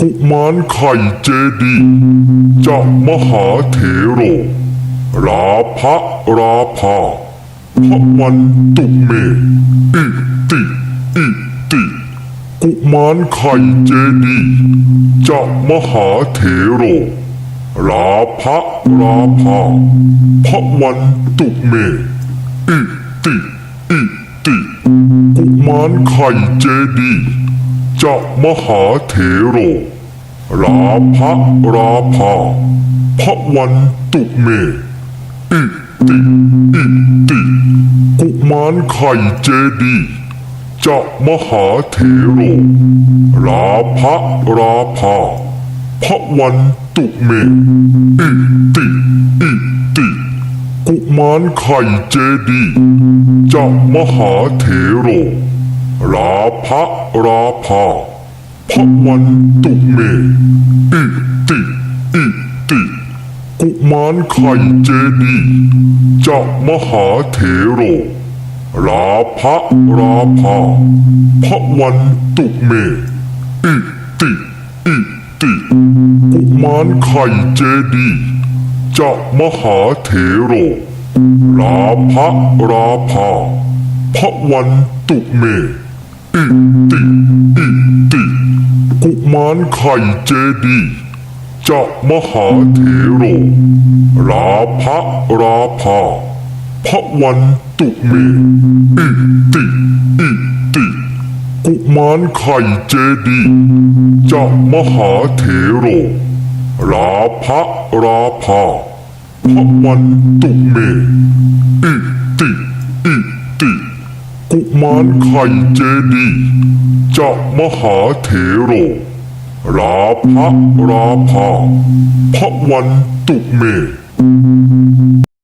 กุมารไข่เจดีย์จากมหาเถโร ราพะราภาพระวันตุเม อิติอิติ กุมารไข่เจดีย์จากมหาเถโร ราพะราภาพระวันตุเม อิติอิติ กุมารไข่เจดีย์ จากมหาเถโร ราพะราภาพระวันตุเม อิติ อิติ กุมารไข่เจดีจากมหาเถโร ราพะราภาพระวันตุเม อิติ อิติ กุมารไข่เจดีจากมหาเถโร ราพะราภาพระวันตุเมอิติอิติ กุมารไข่เจดีย์จากมหาเถโรราพะราภาพระวันตุเมอิติอิติ กุมารไข่เจดีย์จากมหาเถโรราพะราภาพระวันตุเม อิติอิติกุมารไข่เจดีย์จากมหาเถโรราพะราภาพระวันตุเมอิติอิติกุมารไข่เจดีย์จากมหาเถโรราพะราภาพระวันตุเมอิติอิติ กุมารไข่เจดีจากมหาเถโร ราพะราภาพระวันตุเม